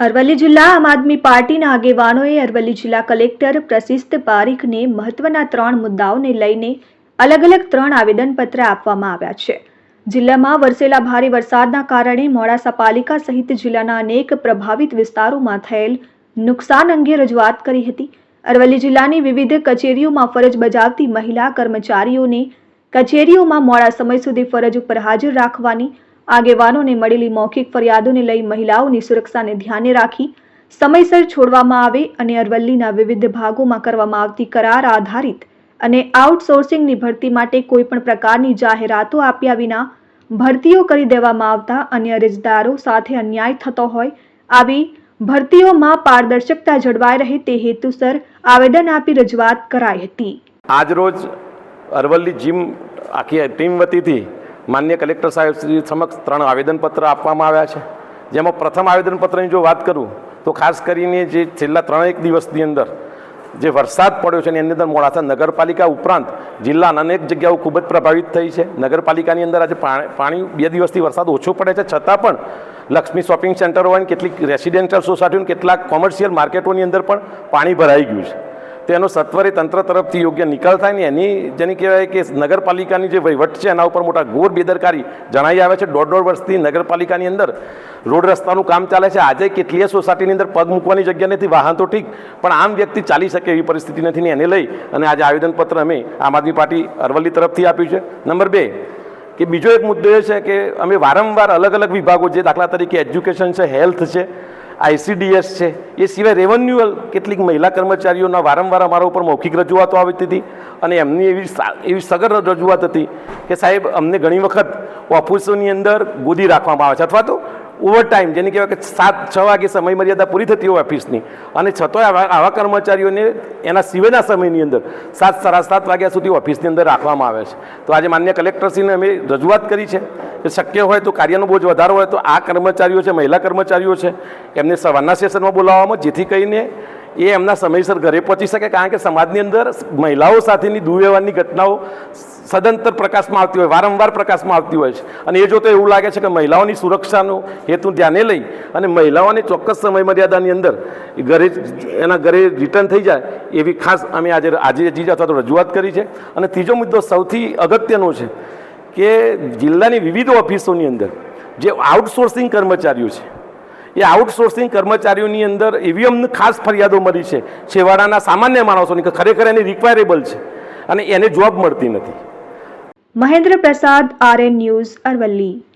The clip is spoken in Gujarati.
અરવલ્લી જિલ્લા આમ આદમી પાર્ટીના આગેવાનોએ અરવલ્લી જિલ્લા કલેક્ટર પ્રશિસ્ત પારીખને મહત્વના ત્રણ મુદ્દાઓને લઈને અલગ અલગ ત્રણ આવેદનપત્ર આપવામાં આવ્યા છે. જિલ્લામાં વરસેલા ભારે વરસાદના કારણે મોડાસા પાલિકા સહિત જિલ્લાના અનેક પ્રભાવિત વિસ્તારોમાં થયેલ નુકસાન અંગે રજૂઆત કરી હતી. અરવલ્લી જિલ્લાની વિવિધ કચેરીઓમાં ફરજ બજાવતી મહિલા કર્મચારીઓને કચેરીઓમાં મોડા સમય સુધી ફરજ ઉપર હાજર રાખવાની આગેવાનોને મળેલી મૌખિક ફરિયાદોને લઈ મહિલાઓની સુરક્ષાને ધ્યાને રાખી સમયસર છોડવામાં આવે અને અરવલ્લીના વિવિધ ભાગોમાં કરવામાં આવતી કરાર આધારિત અને આઉટસોર્સિંગની ભરતી માટે કોઈપણ પ્રકારની જાહેરાતો આપ્યા વિના ભરતીઓ કરી દેવામાં આવતા અન્ય અરજદારો સાથે અન્યાય થતો હોય આવી ભરતીઓમાં પારદર્શકતા જળવાઈ રહે તે હેતુસર આવેદન આપી રજૂઆત કરાઈ હતી. આજરોજ અરવલ્લી જીમ આખી ટીમ વતીથી માન્ય કલેક્ટર સાહેબ શ્રી સમક્ષ ત્રણ આવેદનપત્ર આપવામાં આવ્યા છે. જેમાં પ્રથમ આવેદનપત્રની જો વાત કરું, તો ખાસ કરીને જે છેલ્લા ત્રણેક દિવસની અંદર જે વરસાદ પડ્યો છે એની અંદર મોડાસા નગરપાલિકા ઉપરાંત જિલ્લાના અનેક જગ્યાઓ ખૂબ જ પ્રભાવિત થઈ છે. નગરપાલિકાની અંદર આજે પાણી બે દિવસથી વરસાદ ઓછો પડે છે. છતાં પણ લક્ષ્મી શોપિંગ સેન્ટર હોય કેટલીક રેસિડેન્શિયલ સોસાયટીઓ કેટલાક કોમર્શિયલ માર્કેટોની અંદર પણ પાણી ભરાઈ ગયું છે. તો એનો સત્વરે તંત્ર તરફથી યોગ્ય નિકાલ થાય ને એની જેની કહેવાય કે નગરપાલિકાની જે વહીવટ છે એના ઉપર મોટા ઘોર બેદરકારી જણાઈ આવે છે. દોઢ દોઢ વર્ષથી નગરપાલિકાની અંદર રોડ રસ્તાનું કામ ચાલે છે. આજે કેટલીય સોસાયટીની અંદર પગ મૂકવાની જગ્યા નથી, વાહન તો ઠીક, પણ આમ વ્યક્તિ ચાલી શકે એવી પરિસ્થિતિ નથી ને એને લઈ અને આજે આવેદનપત્ર અમે આમ આદમી પાર્ટી અરવલ્લી તરફથી આપ્યું છે. નંબર બે, કે બીજો એક મુદ્દો એ છે કે અમે વારંવાર અલગ અલગ વિભાગો, જે દાખલા તરીકે એજ્યુકેશન છે, હેલ્થ છે આઈસીડીએસ છે. એ સિવાય રેવન્યુઅલ કેટલીક મહિલા કર્મચારીઓના વારંવાર અમારા ઉપર મૌખિક રજૂઆતો આવતી હતી અને એમની એવી એવી સગર રજૂઆત હતી કે સાહેબ, અમને ઘણી વખત ઓફિસોની અંદર ગોદી રાખવામાં આવે છે. અથવા તો ઓવર ટાઈમ જેને કહેવાય કે સાત, છ વાગે સમય મર્યાદા પૂરી થતી હોય ઓફિસની. અને છતોય આવા આવા કર્મચારીઓને એના સિવાયના સમયની અંદર સાત, સાડા સાત વાગ્યા સુધી ઓફિસની અંદર રાખવામાં આવે છે. તો આજે માન્ય કલેક્ટરશ્રીને અમે રજૂઆત કરી છે કે શક્ય હોય તો કાર્યનો બોજ વધારો હોય તો આ કર્મચારીઓ છે, મહિલા કર્મચારીઓ છે, એમને સવારના સેશનમાં બોલાવવામાં, જેથી કરીને એ એમના સમયસર ઘરે પહોંચી શકે, કારણ કે સમાજની અંદર મહિલાઓ સાથેની દુર્વ્યવહારની ઘટનાઓ સદંતર પ્રકાશમાં આવતી હોય, વારંવાર પ્રકાશમાં આવતી હોય છે. અને એ જોતો એવું લાગે છે કે મહિલાઓની સુરક્ષાનો હેતુ ધ્યાને લઈ અને મહિલાઓને ચોક્કસ સમય મર્યાદાની અંદર ઘરે એના ઘરે રિટર્ન થઈ જાય, એવી ખાસ અમે આજે આજે જીજ અથવા તો રજૂઆત કરી છે. અને ત્રીજો મુદ્દો સૌથી અગત્યનો છે કે જિલ્લાની વિવિધ ઓફિસોની અંદર જે આઉટસોર્સિંગ કર્મચારીઓ છે એ આઉટસોર્સિંગ કર્મચારીઓની અંદર એવી અમને ખાસ ફરિયાદો મળી છે. છેવાડાના સામાન્ય માણસોની કે ખરેખર એની રિક્વાયરેબલ છે અને એને જોબ મળતી નથી. મહેન્દ્ર પ્રસાદ આરએન ન્યૂઝ અરવલ્લી.